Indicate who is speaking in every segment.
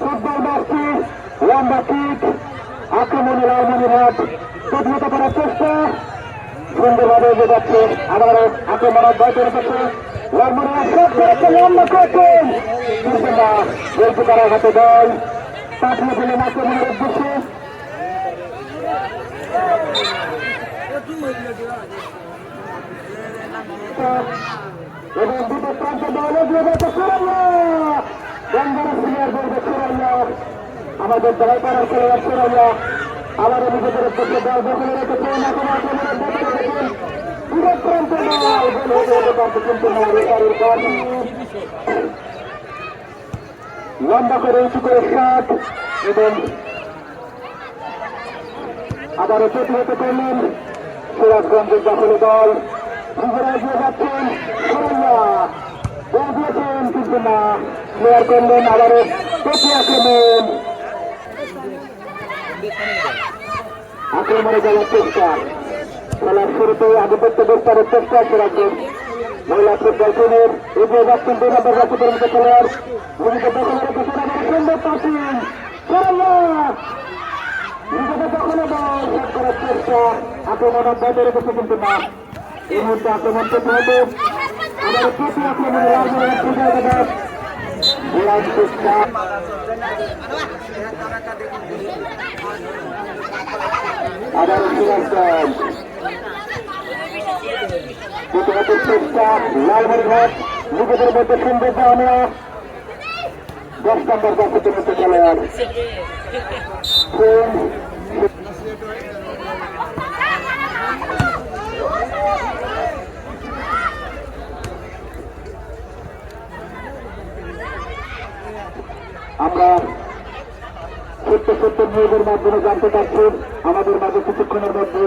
Speaker 1: Football ম্যাচটি লম্বা kick আক্রমণে লালমনিরহাট প্রতিহত করার চেষ্টা। সুন্দরভাবে এগিয়ে যাচ্ছে আবারও আক্রমণ বয়সের কাছে লালমনিরহাট শট করেছে লম্বা করছেন কিন্তু না গোলকিপারের হাতে দল। পাঠিয়ে দিলেন আক্রমণের উদ্দেশ্যে। এবং দুটো প্রান্ত দল এগিয়ে যাচ্ছে আমাদের দল করার খেলোয়াড় সুরাইয়া আমাদের নিজেদের উদ্দেশ্যে দল দখলে কাজ লম্বা করে উঁচু করে শাট এবং আবারও প্রতিহত করলেন সিরাজগঞ্জের দখলে দল। এগিয়ে যাচ্ছেন, সুরাইয়া গোল দিয়েছেন কিন্তু না। ক্লিয়ার করলেন আবারও প্রতি আক্রমণ। আক্রমণে যাওয়ার চেষ্টা খেলার শুরুতে আধিপত্য বিস্তারের চেষ্টা সিরাজগঞ্জ মহিলা ফুটবল টিমের এগিয়ে যাচ্ছেন দুই নম্বর রাজ্য পরিমিত খেলোয়াড়। নিজেদের দখলে রেখেছেন আবার সুন্দর সুরাইয়া নিজেদের দখলে শেষ করার চেষ্টা আক্রমণ অব্যাহত রেখেছে কিন্তু না এই মুহূর্তে আক্রমণ করতে হবে। আবার প্রতি আক্রমণে রাজনীতি আবার চেষ্টা লালমনিরহাট নিজেদের মধ্যে সুন্দর নেওয়া দশ নম্বর দশকের মধ্যে খেলোয়াড় আমরা সত্য সত্য নিয়োগের মাধ্যমে জানতে পারছি, আমাদের মাঝে কিছুক্ষণের মধ্যে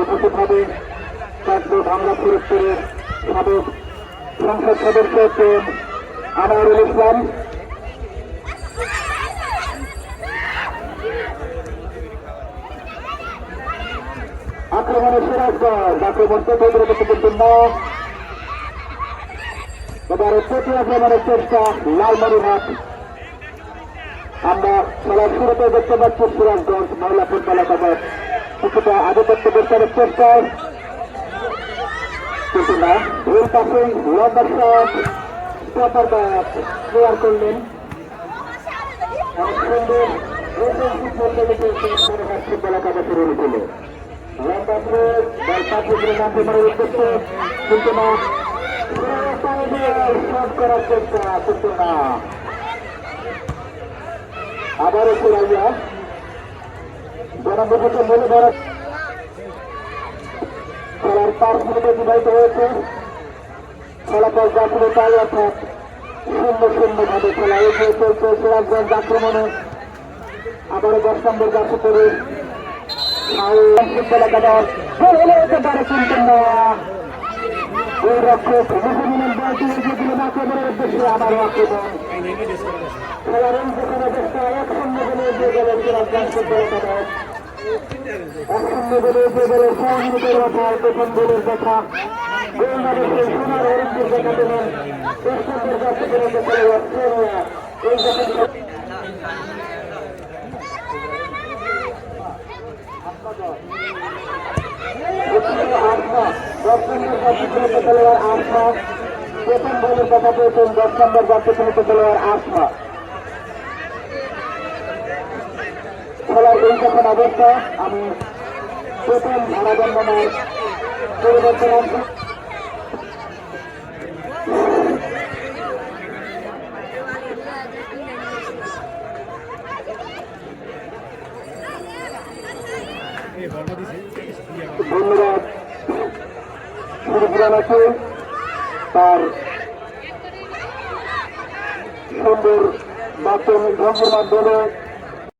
Speaker 1: উপস্থিত হবে চাঁদপুর বাংলা ফিরোজপুরের সাবেক সংসদ সদস্য হচ্ছেন আনোয়ারুল ইসলাম। আক্রমণে সিরাজগঞ্জ আক্রমণ প্রতিরোধ করতে না। এবারে প্রতি আক্রমণের চেষ্টা, লালমনিরহাট। আমরা খেলার শুরুতে দেখতে পাচ্ছি সিরাজগঞ্জ মহিলা ফুটবল একাদশ। কিছুটা আধিপত্য বিস্তারের চেষ্টায় কিন্তু না ভুল পাশে লম্বা শট স্টপার ব্যাট ক্লিয়ার করলেন। চেষ্টা, কিন্তু না। আবারও কুড়াইয়া জনবুঝকে মনে ধরা খেলার পাঁচ মিনিটে বিবাহিত হয়েছে। ফলাফল যা ছিল তাই অর্থাৎ শূন্য শূন্য ভাবে খেলা এগিয়ে চলছে সিরাজগঞ্জ আক্রমণে। আবারও দশ নম্বর গাছে করে ফুটবল একাদশ গোল হলে পারে কিন্তু না ওই রক্ষক মুসলিমের বলটি এগিয়ে দিলেন আক্রমণের উদ্দেশ্যে আবারও আক্রমণ খেলার অন্তর্গত অবস্থা এক শূন্য বলে এগিয়ে গেলেন সিরাজগঞ্জ ফুটবল একাদশ এক শূন্য বলে এগিয়ে গেলেন মিনিটের মাথায় প্রথম গোলের দেখা। গোল মারে সেই সোনার হরিণটির দেখা দিলেন দশ নম্বর গাছে করে খেলোয়াড় সোনিয়া এই যখন দশ নম্বর করে খেলোয়াড় আসমা প্রথম বলের কথা পেয়েছেন দশ নম্বর করে খেলোয়াড় আসমা খেলার এই যখন অবস্থা আমি প্রথম ধারাবন্ধনায় পরিবর্তন ধন্যবাদ ত্রিপুরানাকে তার সুন্দর বাচ্চা ধ্বংসের মাধ্যমে